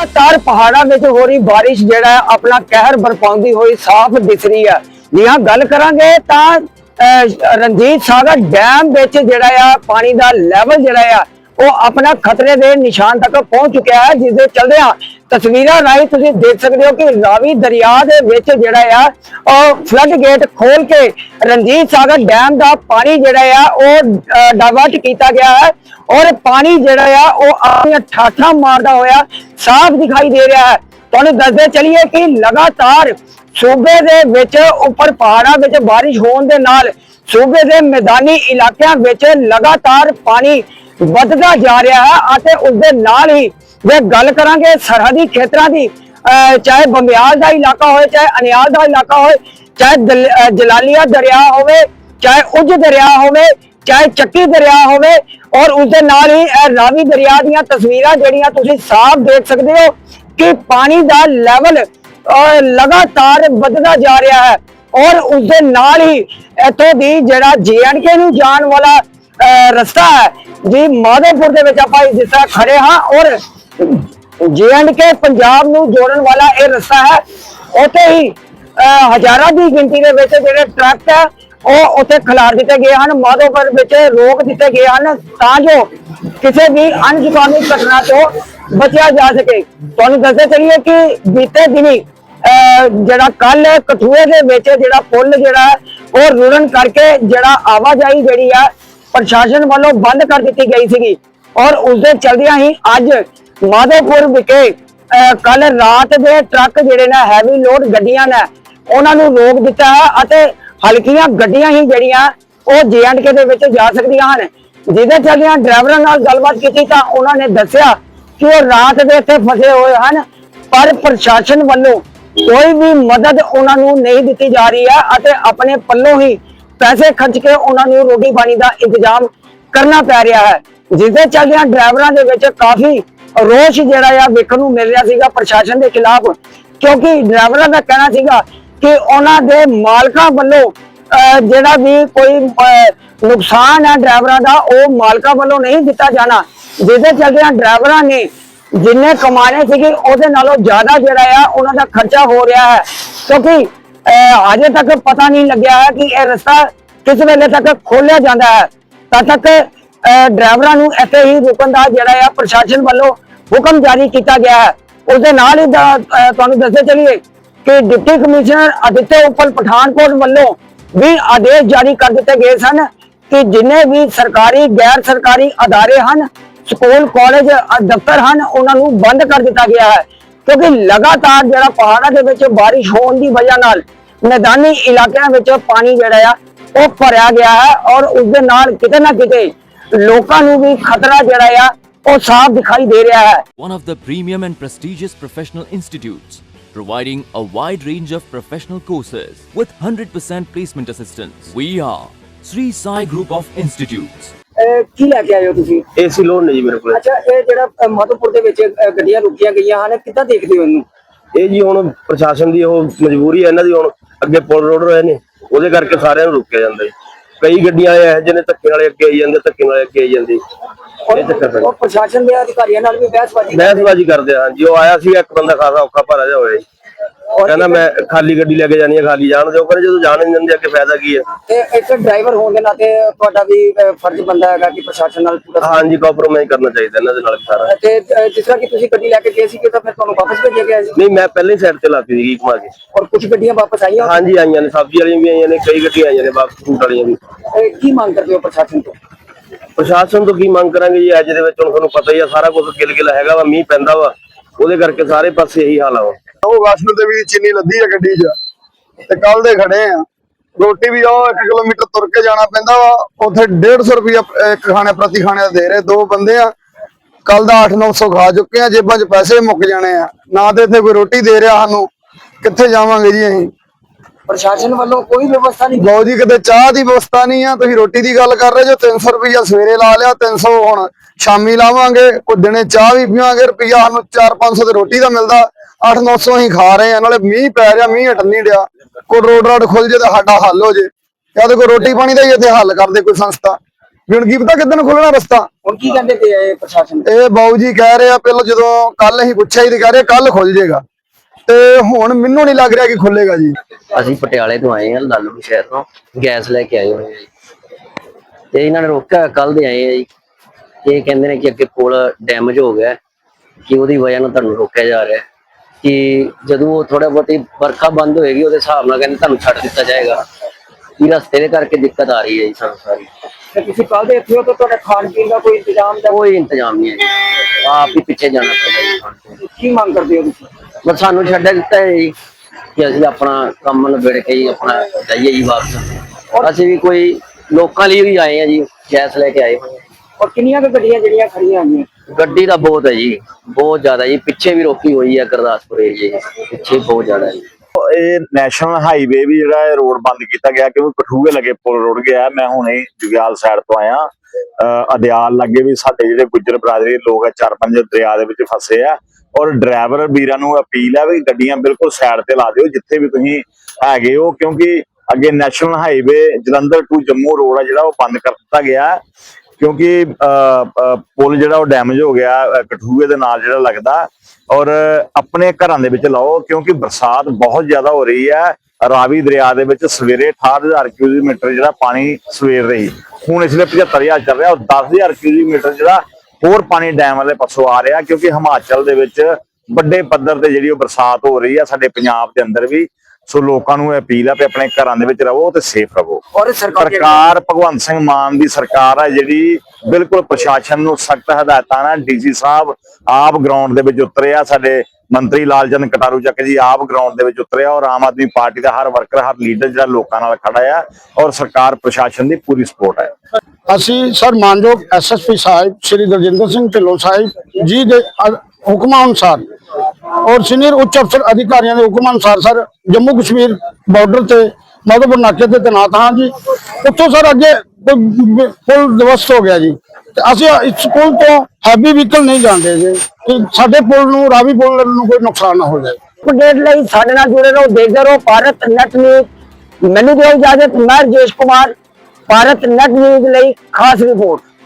ਲਗਾਤਾਰ ਪਹਾੜਾਂ ਵਿੱਚ ਹੋ ਰਹੀ ਬਾਰਿਸ਼ ਜਿਹੜਾ ਆਪਣਾ ਕਹਿਰ ਬਰਪਾਉਂਦੀ ਹੋਈ ਸਾਫ਼ ਦਿਸ ਰਹੀ ਹੈ। ਜੀ ਹਾਂ ਗੱਲ ਕਰਾਂਗੇ ਤਾਂ ਅਹ, ਰਣਜੀਤ ਸਾਗਰ ਡੈਮ ਵਿੱਚ ਜਿਹੜਾ ਆ ਪਾਣੀ ਦਾ ਲੈਵਲ ਜਿਹੜਾ ਆ ਉਹ ਆਪਣਾ ਖਤਰੇ ਦੇ ਨਿਸ਼ਾਨ ਤੱਕ ਪਹੁੰਚ ਚੁੱਕਿਆ ਹੈ ਜਿਸ ਦੇ ਚਲਦਿਆਂ ਤਸਵੀਰਾਂ ਰਾਹੀਂ ਤੁਸੀਂ ਦੇਖ ਸਕਦੇ ਹੋ ਕਿ ਰਾਵੀ ਦਰਿਆ ਦੇ ਵਿੱਚ ਜਿਹੜਾ ਆ, ਉਹ ਫਲੱਡ ਗੇਟ ਖੋਲ ਕੇ ਰਣਜੀਤ ਸਾਗਰ ਡੈਮ ਦਾ ਪਾਣੀ ਜਿਹੜਾ ਆ, ਉਹ ਡਾਇਵਰਟ ਕੀਤਾ ਗਿਆ ਹੈ ਔਰ ਪਾਣੀ ਜਿਹੜਾ ਆ, ਉਹ ਆਪਣੀਆਂ ਠਾਠਾਂ ਮਾਰਦਾ ਹੋਇਆ ਸਾਫ਼ ਦਿਖਾਈ ਦੇ ਰਿਹਾ ਹੈ। ਤੁਹਾਨੂੰ ਦੱਸਦੇ ਚਲੀਏ ਕਿ ਲਗਾਤਾਰ ਸੂਬੇ ਦੇ ਵਿੱਚ ਉੱਪਰ ਪਹਾੜਾਂ ਵਿੱਚ ਬਾਰਿਸ਼ ਹੋਣ ਦੇ ਨਾਲ ਸੂਬੇ ਦੇ ਮੈਦਾਨੀ ਇਲਾਕਿਆਂ ਵਿੱਚ ਲਗਾਤਾਰ ਪਾਣੀ ਵੱਧਦਾ ਜਾ ਰਿਹਾ ਹੈ ਅਤੇ ਉਸ ਦੇ ਨਾਲ ਹੀ ਜੇ ਗੱਲ ਕਰਾਂਗੇ ਸਰਹੱਦੀ ਖੇਤਰਾਂ ਦੀ ਚਾਹੇ ਬੰਬਿਆਲ ਦਾ ਇਲਾਕਾ ਹੋਵੇ, ਚਾਹੇ ਅਨਿਆਲ ਦਾ ਇਲਾਕਾ ਹੋਵੇ, ਚਾਹੇ ਦਲ- ਜਲਾਲੀਆ ਦਰਿਆ ਹੋਵੇ, ਚਾਹੇ ਉਜ ਦਰਿਆ ਹੋਵੇ, ਚਾਹੇ ਚੱਕੀ ਦਰਿਆ ਹੋਵੇ ਔਰ ਉਸ ਦੇ ਨਾਲ ਹੀ ਰਾਵੀ ਦਰਿਆ ਦੀਆਂ ਤਸਵੀਰਾਂ ਜਿਹੜੀਆਂ ਤੁਸੀਂ ਸਾਫ਼ ਦੇਖ ਸਕਦੇ ਹੋ ਕਿ ਪਾਣੀ ਦਾ ਲੈਵਲ ਲਗਾਤਾਰ ਵੱਧਦਾ ਜਾ ਰਿਹਾ ਹੈ ਔਰ ਉਸ ਦੇ ਨਾਲ ਹੀ ਇੱਥੋਂ ਦੀ ਜਿਹੜਾ ਜੀਐਨਕੇ ਨੂੰ ਜਾਣ ਵਾਲਾ ਰਸਤਾ ਹੈ ਜੀ ਮਾਧੋਪੁਰ ਦੇ ਵਿੱਚ ਆਪਾਂ ਜਿਸ ਤਰ੍ਹਾਂ ਖੜੇ ਹਾਂ ਔਰ ਜੀਐਨਕੇ ਪੰਜਾਬ ਨੂੰ ਜੋੜਨ ਵਾਲਾ ਇਹ ਰਸਤਾ ਹੈ ਉੱਥੇ ਹੀ ਹਜ਼ਾਰਾਂ ਦੀ ਗਿਣਤੀ ਦੇ ਵਿੱਚ ਜਿਹੜੇ ਟਰੱਕ ਹੈ ਉਹ ਉੱਥੇ ਖਿਲਾਰ ਦਿੱਤੇ ਗਏ ਹਨ ਮਾਧੋਪੁਰ ਵਿੱਚ ਰੋਕ ਦਿੱਤੇ ਗਏ ਹਨ ਤਾਂ ਜੋ ਕਿਸੇ ਵੀ ਅਣਚੁਕਾਵੀ ਘਟਨਾ ਤੋਂ ਬਚਿਆ ਜਾ ਸਕੇ। ਤੁਹਾਨੂੰ ਦੱਸਦੇ ਚਲੀਏ ਕਿ ਬੀਤੇ ਦਿਨੀ ਅਹ, ਜਿਹੜਾ ਕੱਲ ਕਠੂਏ ਦੇ ਵਿੱਚ ਜਿਹੜਾ ਪੁਲ ਜਿਹੜਾ ਹੈ, ਉਹ ਰੁੜਨ ਕਰਕੇ ਜਿਹੜਾ ਆਵਾਜਾਈ ਜਿਹੜੀ ਆ ਪ੍ਰਸ਼ਾਸਨ ਵੱਲੋਂ ਬੰਦ ਕਰ ਦਿੱਤੀ ਗਈ ਸੀਗੀ। ਔਰ ਉਸ ਦੇ ਚਲਦਿਆਂ ਹੀ ਅੱਜ ਮਾਧੋਪੁਰ ਵਿਖੇ ਕੱਲ ਰਾਤ ਦੇ ਟਰੱਕ ਜਿਹੜੇ ਨੇ ਹੈਵੀ ਲੋਡ ਗੱਡੀਆਂ ਨੇ, ਉਹਨਾਂ ਨੂੰ ਰੋਕ ਦਿੱਤਾ ਹੈ ਅਤੇ ਹਲਕੀਆਂ ਗੱਡੀਆਂ ਹੀ ਜਿਹੜੀਆਂ, ਉਹ ਜੀਐਂਡਕੇ ਦੇ ਵਿੱਚ ਜਾ ਸਕਦੀਆਂ ਹਨ। ਜਿਹਦੇ ਚਲਦਿਆਂ ਡਰਾਈਵਰਾਂ ਨਾਲ ਗੱਲਬਾਤ ਕੀਤੀ ਤਾਂ ਉਹਨਾਂ ਨੇ ਦੱਸਿਆ ਕਿ ਉਹ ਰਾਤ ਦੇ ਇੱਥੇ ਫਸੇ ਹੋਏ ਹਨ, ਪਰ ਪ੍ਰਸ਼ਾਸਨ ਵੱਲੋਂ ਕੋਈ ਵੀ ਮਦਦ ਉਹਨਾਂ ਨੂੰ ਨਹੀਂ ਦਿੱਤੀ ਜਾ ਰਹੀ ਹੈ ਅਤੇ ਆਪਣੇ ਪੱਲੋਂ ਹੀ ਪੈਸੇ ਖਰਚ ਕੇ ਉਹਨਾਂ ਨੂੰ ਰੋਟੀ ਪਾਣੀ ਦਾ ਇੰਤਜ਼ਾਮ ਕਰਨਾ ਪੈ ਰਿਹਾ ਹੈ। ਜਿਸ ਦੇ ਚੱਲਦਿਆਂ ਡਰਾਈਵਰਾਂ ਦੇ ਵਿੱਚ ਕਾਫੀ ਰੋਸ਼ ਜਿਹੜਾ ਆ ਵੇਖਣ ਨੂੰ ਮਿਲ ਰਿਹਾ ਸੀਗਾ ਪ੍ਰਸ਼ਾਸਨ ਦੇ ਖਿਲਾਫ ਕਿਉਂਕਿ ਡਰਾਈਵਰਾਂ ਦਾ ਕਹਿਣਾ ਸੀਗਾ ਕਿ ਉਹਨਾਂ ਦੇ ਮਾਲਕਾਂ ਵੱਲੋਂ ਅਹ, ਜਿਹੜਾ ਵੀ ਕੋਈ ਨੁਕਸਾਨ ਹੈ ਡਰਾਈਵਰਾਂ ਦਾ ਉਹ ਮਾਲਕਾਂ ਵੱਲੋਂ ਨਹੀਂ ਦਿੱਤਾ ਜਾਣਾ। ਜਿਹਦੇ ਚੱਲਦਿਆਂ ਡਰਾਈਵਰਾਂ ਨੇ ਜਿੰਨੇ ਕਮਾਣੇ ਸੀਗੇ ਉਹਦੇ ਨਾਲੋਂ ਜ਼ਿਆਦਾ ਜਿਹੜਾ ਆ ਉਹਨਾਂ ਦਾ ਖਰਚਾ ਹੋ ਰਿਹਾ ਹੈ। ਕਿਉਂਕਿ ਅਜੇ ਤੱਕ ਪਤਾ ਨਹੀਂ ਲੱਗਿਆ ਹੈ ਕਿ ਇਹ ਰਸਤਾ ਕਿਸ ਵੇਲੇ ਤੱਕ ਖੋਲਿਆ ਜਾਂਦਾ ਹੈ। ਤਦ ਤੱਕ ਡਰਾਈਵਰਾਂ ਨੂੰ ਇੱਥੇ ਹੀ ਰੁਕਣ ਦਾ ਜਿਹੜਾ ਆ ਪ੍ਰਸ਼ਾਸਨ ਵੱਲੋਂ ਹੁਕਮ ਜਾਰੀ ਕੀਤਾ ਗਿਆ ਹੈ। ਉਸ ਦੇ ਨਾਲ ਹੀ ਤੁਹਾਨੂੰ ਦੱਸਦੇ ਚਲੀਏ ਕਿ ਡਿਪਟੀ ਕਮਿਸ਼ਨਰ ਅਦਿੱਤਿਆ ਉਪਲ ਪਠਾਨਕੋਟ ਵੱਲੋਂ ਵੀ ਆਦੇਸ਼ ਜਾਰੀ ਕਰ ਦਿੱਤੇ ਗਏ ਸਨ ਕਿ ਜਿੰਨੇ ਵੀ ਸਰਕਾਰੀ, ਗੈਰ ਸਰਕਾਰੀ ਅਦਾਰੇ ਹਨ, ਸਕੂਲ, ਕਾਲਜ ਦਫ਼ਤਰ ਹਨ, ਉਹਨਾਂ ਨੂੰ ਬੰਦ ਕਰ ਦਿੱਤਾ ਗਿਆ ਹੈ। ਕਿਉਂਕਿ ਲਗਾਤਾਰ ਜਿਹੜਾ ਪਹਾੜਾਂ ਦੇ ਵਿੱਚ ਬਾਰਿਸ਼ ਹੋਣ ਦੀ ਵਜ੍ਹਾ ਨਾਲ ਮੈਦਾਨੀ ਇਲਾਕਿਆਂ ਵਿੱਚ ਪਾਣੀ ਜਿਹੜਾ ਆ ਉਹ ਭਰਿਆ ਗਿਆ ਹੈ ਔਰ ਉਸ ਦੇ ਨਾਲ ਕਿਤੇ ਨਾ ਕਿਤੇ ਲੋਕਾਂ ਨੂੰ ਵੀ ਖਤਰਾ ਜਿਹੜਾ ਆ ਉਹ ਸਾਫ਼ ਦਿਖਾਈ ਦੇ ਰਿਹਾ ਹੈ one of the premium and prestigious professional institutes, providing a wide range of professional courses with 100% placement assistance. We are Sri Sai Group of Institutes. ਅਹ, ਕੀ ਲੈ ਕੇ ਆਏ ਹੋ ਤੁਸੀਂ? ਏਸੀ ਲੋਨ ਨੇ ਜੀ ਮੇਰੇ ਕੋਲ। ਅੱਛਾ ਇਹ ਜਿਹੜਾ ਅ, ਮਾਧੋਪੁਰ ਦੇ ਵਿੱਚ ਅ, ਗੱਡੀਆਂ ਰੁਕੀਆਂ ਗਈਆਂ ਹਨ ਕਿੱਦਾਂ ਦੇਖਦੇ ਹੋ ਇਹਨੂੰ? ਇਹ ਜੀ ਹੁਣ ਪ੍ਰਸ਼ਾਸਨ ਦੀ ਉਹ ਮਜਬੂਰੀ ਹੈ ਇਹਨਾਂ ਦੀ ਹੁਣ ਅੱਗੇ ਪੁਲ ਰੋਡ ਰਹੇ ਨੇ ਉਹਦੇ ਕਰਕੇ ਸਾਰਿਆਂ ਨੂੰ ਰੁਕਿਆ ਜਾਂਦਾ ਜੀ। ਕਈ ਗੱਡੀਆਂ ਇਹ ਜਿਹਨੇ ਧੱਕੇ ਵਾਲੇ ਅੱਗੇ ਆਈ ਜਾਂਦੇ ਧੱਕੇ ਵਾਲੇ ਅੱਗੇ ਆਈ ਜਾਂਦੀ। ਇਹ ਚੱਕਰ ਉਹ ਪੈਂਦਾ ਪ੍ਰਸ਼ਾਸਨ ਦੇ ਅਧਿਕਾਰੀਆਂ ਨਾਲ ਵੀ ਬਹਿਸਬਾਜ਼ੀ ਬਹਿਸਬਾਜੀ ਕਰਦੇ ਹਾਂ ਜੀ ਉਹ ਆਇਆ ਸੀ ਇੱਕ ਬੰਦਾ ਖਾਸਾ ਔਖਾ ਭਾਰਾ ਜਿਹਾ ਹੋਇਆ ਜੀ। ਕਹਿੰਦਾ ਮੈਂ ਖਾਲੀ ਗੱਡੀ ਲੈ ਕੇ ਜਾਣੀ ਹੈ ਖਾਲੀ ਜਾਣ ਦਿਓ ਕਹਿੰਦੇ ਜਦੋਂ ਜਾਣ ਨਹੀਂ ਦਿੰਦੇ ਅੱਗੇ ਫਾਇਦਾ ਕੀ ਹੈ ਤੇ ਇੱਕ ਡਰਾਈਵਰ ਹੋਣ ਦੇ ਨਾਤੇ ਤੁਹਾਡਾ ਵੀ ਫਰਜ਼ ਬੰਦਾ ਹੈਗਾ ਕਿ ਪ੍ਰਸ਼ਾਸਨ ਨਾਲ ਪੂਰਾ ਹਾਂਜੀ ਕੰਪਰੋਮਾਈਜ਼ ਕਰਨਾ ਚਾਹੀਦਾ ਇਹਨਾਂ ਦੇ ਨਾਲ ਵੀ ਸਾਰਾ। ਤੇ ਜਿਸ ਤਰ੍ਹਾਂ ਕਿ ਤੁਸੀਂ ਗੱਡੀ ਲੈ ਕੇ ਗਏ ਸੀ ਤਾਂ ਫਿਰ ਤੁਹਾਨੂੰ ਵਾਪਸ ਭੇਜਿਆ ਗਿਆ ਸੀ? ਨਹੀਂ ਮੈਂ ਪਹਿਲੇ ਸਾਈਡ ਤੇ ਲਾਤੀ ਸੀਗੀ ਘੁਮਾ ਕੇ। ਔਰ ਕੁਝ ਗੱਡੀਆਂ ਵਾਪਸ ਆਈਆਂ? ਹਾਂਜੀ ਆਈਆਂ ਨੇ ਸਬਜ਼ੀ ਵਾਲੀਆਂ ਵੀ ਆਈਆਂ ਨੇ ਕਈ ਗੱਡੀਆਂ ਆਈਆਂ ਨੇ ਵਾਪਸ ਫੂਡ ਵਾਲੀਆਂ ਵੀ। ਕੀ ਮੰਗ ਕਰਦੇ ਹੋ ਪ੍ਰਸ਼ਾਸਨ ਤੋਂ? ਪ੍ਰਸ਼ਾਸਨ ਤੋਂ ਕੀ ਮੰਗ ਕਰਾਂਗੇ ਜੀ? ਅੱਜ ਦੇ ਵਿੱਚ ਹੁਣ ਤੁਹਾਨੂੰ ਪਤਾ ਹੀ ਆ ਸਾਰਾ ਕੁਝ ਗਿਲ ਗਿਲ ਹੈਗਾ ਵਾ ਮੀਂਹ ਪੈਂਦਾ ਵਾ। ਉਹਦੇ ਕਰਕੇ ਸਾਰੇ ਪਾਸੇ ਇਹੀ ਹਾਲ ਆ ਵਾ। ਉਹ ਵੈਸ਼ਨੋ ਦੇਵੀ ਦੀ ਚੀਨੀ ਲੱਦੀ ਆ ਗੱਡੀ 'ਚ ਤੇ ਕੱਲ ਦੇ ਖੜੇ ਆ। ਰੋਟੀ ਵੀ ਉਹ 1 ਕਿਲੋਮੀਟਰ ਤੁਰ ਕੇ ਜਾਣਾ ਪੈਂਦਾ ਵਾ। ਉੱਥੇ 150 ਰੁਪਿਆ ਇੱਕ ਖਾਣੇ ਪ੍ਰਤੀ ਖਾਣੇ ਦਾ ਦੇ ਰਹੇ ਦੋ ਬੰਦੇ ਆ। ਕੱਲ ਦਾ 8-900 ਖਾ ਚੁੱਕੇ ਆ ਜੇਬਾਂ 'ਚ ਪੈਸੇ ਮੁੱਕ ਜਾਣੇ ਆ। ਨਾ ਤੇ ਇੱਥੇ ਕੋਈ ਰੋਟੀ ਦੇ ਰਿਹਾ ਸਾਨੂੰ। ਕਿੱਥੇ ਜਾਵਾਂਗੇ ਜੀ ਅਸੀਂ? ਪ੍ਰਸ਼ਾਸਨ ਵੱਲੋਂ ਕੋਈ ਵਿਵਸਥਾ ਨਹੀਂ। ਲਓ ਜੀ ਕਿਤੇ ਚਾਹ ਦੀ ਵਿਵਸਥਾ ਨਹੀਂ ਆ। ਤੁਸੀਂ ਰੋਟੀ ਦੀ ਗੱਲ ਕਰ ਰਹੇ ਜੋ 300 ਰੁਪਿਆ ਸਵੇਰੇ ਲਾ ਲਿਆ 300 ਹੁਣ ਸ਼ਾਮੀ ਲਾਵਾਂਗੇ। ਕੋਈ ਦਿਨੇ ਚਾਹ ਵੀ ਪੀਵਾਂਗੇ ਰੁਪਿਆ ਸਾਨੂੰ 4-500 ਤੇ ਰੋਟੀ ਦਾ ਮਿਲਦਾ। 8-900 ਅਸੀਂ ਖਾ ਰਹੇ ਆ ਨਾਲੇ ਮੀਂਹ ਪੈ ਰਿਹਾ ਮੀਂਹ ਹਟ ਨਹੀਂ ਰਿਹਾ ਕੋਈ ਰੋਡ ਰਾਡ ਖੁੱਲ ਜੇ ਤਾਂ ਸਾਡਾ ਹੱਲ ਹੋ ਜੇ ਜਾਂ ਤੇ ਕੋਈ ਰੋਟੀ ਪਾਣੀ ਦਾ ਹੀ ਇੱਥੇ ਹੱਲ ਕਰਦੇ ਕੋਈ ਸੰਸਥਾ। ਵੀ ਹੁਣ ਕੀ ਪਤਾ ਕਿੱਦਣ ਖੁੱਲਣਾ ਰਸਤਾ? ਹੁਣ ਕੀ ਕਹਿੰਦੇ ਤੇ ਇਹ ਪ੍ਰਸ਼ਾਸਨ? ਇਹ ਬਾਊ ਜੀ ਕਹਿ ਰਹੇ ਆ ਪਹਿਲਾਂ ਜਦੋਂ ਕੱਲ ਅਸੀਂ ਪੁੱਛਿਆ ਹੀ ਤੇ ਕਹਿ ਰਹੇ ਕੱਲ ਖੁੱਲ ਜਾਏਗਾ। ਤੇ ਹੁਣ ਮੈਨੂੰ ਨਹੀਂ ਲੱਗ ਰਿਹਾ ਕਿ ਖੁੱਲੇਗਾ ਜੀ। ਅਸੀਂ ਪਟਿਆਲੇ ਤੋਂ ਆਏ ਹਾਂ ਲਾਲੂ ਸ਼ਹਿਰ ਤੋਂ। ਗੈਸ ਲੈ ਕੇ ਆਏ ਹੋਏ ਹਾਂ ਜੀ। ਤੇ ਇਹਨਾਂ ਨੇ ਰੋਕਿਆ ਕੱਲ ਦੇ ਆਏ ਆ ਜੀ। ਇਹ ਕਹਿੰਦੇ ਨੇ ਕਿ ਅੱਗੇ ਪੁਲ ਡੈਮੇਜ ਹੋ ਗਿਆ ਹੈ, ਕਿ ਉਹਦੀ ਵਜ੍ਹਾ ਨਾਲ ਤੁਹਾਨੂੰ ਰੋਕਿਆ ਜਾ ਰਿਹਾ ਹੈ। ਕਿ ਜਦੋਂ ਥੋੜਾ ਬਹੁਤੀ ਵਰਖਾ ਬੰਦ ਹੋਏਗੀ ਉਹਦੇ ਹਿਸਾਬ ਨਾਲ ਕਹਿੰਦੇ ਤੁਹਾਨੂੰ ਛੱਡ ਦਿੱਤਾ ਜਾਏਗਾ। ਇਹ ਰਸਤੇ ਦੇ ਕਰਕੇ ਦਿੱਕਤ ਆ ਰਹੀ ਹੈ ਜੀ ਸਾਨੂੰ ਸਾਰੀ। ਤੇ ਤੁਸੀਂ ਕੱਲ ਦੇ ਇੱਥੇ ਹੋ ਤਾਂ ਤੁਹਾਡੇ ਖਾਣ ਪੀਣ ਦਾ ਕੋਈ ਇੰਤਜ਼ਾਮ ਦਾ ਕੋਈ ਇੰਤਜ਼ਾਮ ਨਹੀਂ ਹੈ ਜੀ। ਆਪ ਹੀ ਪਿੱਛੇ ਜਾਣਾ ਪੈਂਦਾ ਜੀ। ਕੀ ਮੰਗ ਕਰਦੇ ਹੋ ਤੁਸੀਂ? ਬਸ ਸਾਨੂੰ ਛੱਡ ਦਿੱਤਾ ਹੈ ਜੀ ਕਿ ਅਸੀਂ ਆਪਣਾ ਕੰਮ ਨਿਬੇੜ ਕੇ ਹੀ ਆਪਣਾ ਜਾਈਏ ਜੀ ਵਾਪਸ। ਅਸੀਂ ਵੀ ਕੋਈ ਲੋਕਾਂ ਲਈ ਵੀ ਆਏ ਆ ਜੀ ਗੈਸ ਲੈ ਕੇ ਆਏ ਹੋਏ ਹਾਂ। ਔਰ ਕਿੰਨੀਆਂ ਕੁ ਗੱਡੀਆਂ ਜਿਹੜੀਆਂ ਖੜੀਆਂ ਹੋਈਆਂ? ਗੱਡੀ ਦਾ ਬਹੁਤ ਹੈ ਜੀ, ਬਹੁਤ ਜ਼ਿਆਦਾ ਜੀ। ਪਿੱਛੇ ਵੀ ਰੋਕੀ ਹੋਈ ਹੈ ਗੁਰਦਾਸਪੁਰ ਏਰੀਏ ਪਿੱਛੇ ਬਹੁਤ ਜ਼ਿਆਦਾ ਹੈ ਇਹ ਨੈਸ਼ਨਲ ਹਾਈਵੇ ਵੀ ਜਿਹੜਾ ਇਹ ਰੋਡ ਬੰਦ ਕੀਤਾ ਗਿਆ, ਕਿਉਂਕਿ ਕਠੂਏ ਲਗੇ ਪੁਲ ਰੁੜ ਗਿਆ। ਮੈਂ ਹੁਣੇ ਜੁਗਿਆਲ ਸਾਈਡ ਤੋਂ ਆਇਆ। ਅਦਿਆਲ ਲੱਗੇ ਵੀ ਸਾਡੇ ਜਿਹੜੇ ਗੁੱਜਰ ਬਰਾਦਰੀ ਦੇ ਲੋਕ ਆ, ਚਾਰ ਪੰਜ ਦਰਿਆ ਦੇ ਵਿੱਚ ਫਸੇ ਆ। ਔਰ ਡਰਾਈਵਰ ਵੀਰਾਂ ਨੂੰ ਅਪੀਲ ਹੈ ਵੀ ਗੱਡੀਆਂ ਬਿਲਕੁਲ ਸਾਈਡ ਤੇ ਲਾ ਦਿਓ, ਜਿੱਥੇ ਵੀ ਤੁਸੀਂ ਹੈਗੇ ਹੋ। ਕਿਉਂਕਿ ਅੱਗੇ national highway Jalandhar to Jammu road ਆ ਜਿਹੜਾ, ਉਹ ਬੰਦ ਕਰ ਦਿੱਤਾ ਗਿਆ। ਹੈ। ਕਿਉਂਕਿ ਪੁਲ ਜਿਹੜਾ ਉਹ ਡੈਮੇਜ ਹੋ ਗਿਆ ਕਠੂਏ ਦੇ ਨਾਲ ਜਿਹੜਾ ਲੱਗਦਾ। ਔਰ ਆਪਣੇ ਘਰਾਂ ਦੇ ਵਿੱਚ ਲਾਓ, ਕਿਉਂਕਿ ਬਰਸਾਤ ਬਹੁਤ ਜ਼ਿਆਦਾ ਹੋ ਰਹੀ ਹੈ। ਰਾਵੀ ਦਰਿਆ ਦੇ ਵਿੱਚ ਸਵੇਰੇ 68000 ਕਿਊਬਿਕ ਮੀਟਰ ਜਿਹੜਾ ਪਾਣੀ ਸਵੇਰ ਰਹੀ। ਹੁਣ ਇਸ ਵੇਲੇ 75000 ਚੱਲ ਰਿਹਾ ਔਰ 10000 ਕਿਊਬਿਕ ਮੀਟਰ ਜਿਹੜਾ ਹੋਰ ਪਾਣੀ ਡੈਮ ਵਾਲੇ ਪਾਸੋਂ ਆ ਰਿਹਾ, ਕਿਉਂਕਿ ਹਿਮਾਚਲ ਦੇ ਵਿੱਚ ਵੱਡੇ ਪੱਧਰ ਤੇ ਜਿਹੜੀ ਉਹ ਬਰਸਾਤ ਹੋ ਰਹੀ ਹੈ, ਸਾਡੇ ਪੰਜਾਬ ਦੇ ਅੰਦਰ ਵੀ। ਸੋ ਲੋਕਾਂ ਨੂੰ ਇਹ ਅਪੀਲ ਹੈ ਕਿ ਆਪਣੇ ਘਰਾਂ ਦੇ ਵਿੱਚ ਰਹੋ ਤੇ ਸੇਫ ਰਹੋ। ਔਰ ਸਰਕਾਰ ਸਰਕਾਰ ਭਗਵੰਤ ਸਿੰਘ ਮਾਨ ਦੀ ਸਰਕਾਰ ਹੈ ਜਿਹੜੀ ਬਿਲਕੁਲ ਪ੍ਰਸ਼ਾਸਨ ਨੂੰ ਸਖਤ ਹਦਾਇਤਾਂ ਨਾਲ ਡੀਸੀ ਸਾਹਿਬ ਆਪ ਗਰਾਊਂਡ ਦੇ ਵਿੱਚ ਉਤਰਿਆ ਸਾਡੇ ਮੰਤਰੀ ਲਾਲਜਨ ਕਟਾਰੂ ਚੱਕ ਜੀ ਆਪ ਗਰਾਊਂਡ ਦੇ ਵਿੱਚ ਉਤਰਿਆ ਔਰ ਆਮ ਆਦਮੀ ਪਾਰਟੀ ਦਾ ਹਰ ਵਰਕਰ ਹਰ ਲੀਡਰ ਜਿਹੜਾ ਲੋਕਾਂ ਨਾਲ ਖੜਾ ਆ ਔਰ ਸਰਕਾਰ ਪ੍ਰਸ਼ਾਸਨ ਦੀ ਪੂਰੀ ਸਪੋਰਟ ਹੈ ਅਸੀਂ ਸਰ ਮਾਨਯੋਗ ਐਸਐਸਪੀ ਸਾਹਿਬ ਸ਼੍ਰੀ ਦਰਜਿੰਦਰ ਸਿੰਘ ਢਿੱਲੋਂ ਸਾਹਿਬ ਜੀ ਦੇ ਹੁਕਮਾਂ ਅਨੁਸਾਰ ਔਰ ਸੀਨੀਅਰ ਉੱਚ ਅਫਸਰ ਅਧਿਕਾਰੀਆਂ ਦੇ ਹੁਕਮਾਂ ਅਨੁਸਾਰ ਸਰ, ਜੰਮੂ ਕਸ਼ਮੀਰ ਬਾਰਡਰ ਤੇ ਮਾਧੋਪੁਰ ਨਾਕੇ ਤੇ ਤੈਨਾਤ ਹਾਂ ਜੀ। ਉੱਥੋਂ ਸਰ ਅੱਗੇ ਪੁਲ ਦਿਵਸਤ ਹੋ ਗਿਆ ਜੀ। ਤੇ ਅਸੀਂ ਇਸ ਪੁਲ ਤੋਂ ਹੈਵੀ ਵਹੀਕਲ ਨਹੀਂ ਜਾਂਦੇ ਜੀ। ਕਿ ਸਾਡੇ ਪੁਲ ਨੂੰ, ਰਾਵੀ ਪੁਲ ਨੂੰ ਕੋਈ ਨੁਕਸਾਨ ਨਾ ਹੋ ਜਾਏ। ਅਪਡੇਟ ਲਈ ਸਾਡੇ ਨਾਲ ਜੁੜੇ ਰਹੋ, ਦੇਖਦੇ ਰਹੋ, ਭਾਰਤ ਨੈਟ ਨਿਊਜ਼ ਮੈਨੂੰ ਦਿਓ ਇਜਾਜ਼ਤ, ਮੈਂ ਰਜੇਸ਼ ਕੁਮਾਰ, ਭਾਰਤ ਨੈਟ ਨਿਊਜ਼ ਲਈ ਖਾਸ ਰਿਪੋਰਟ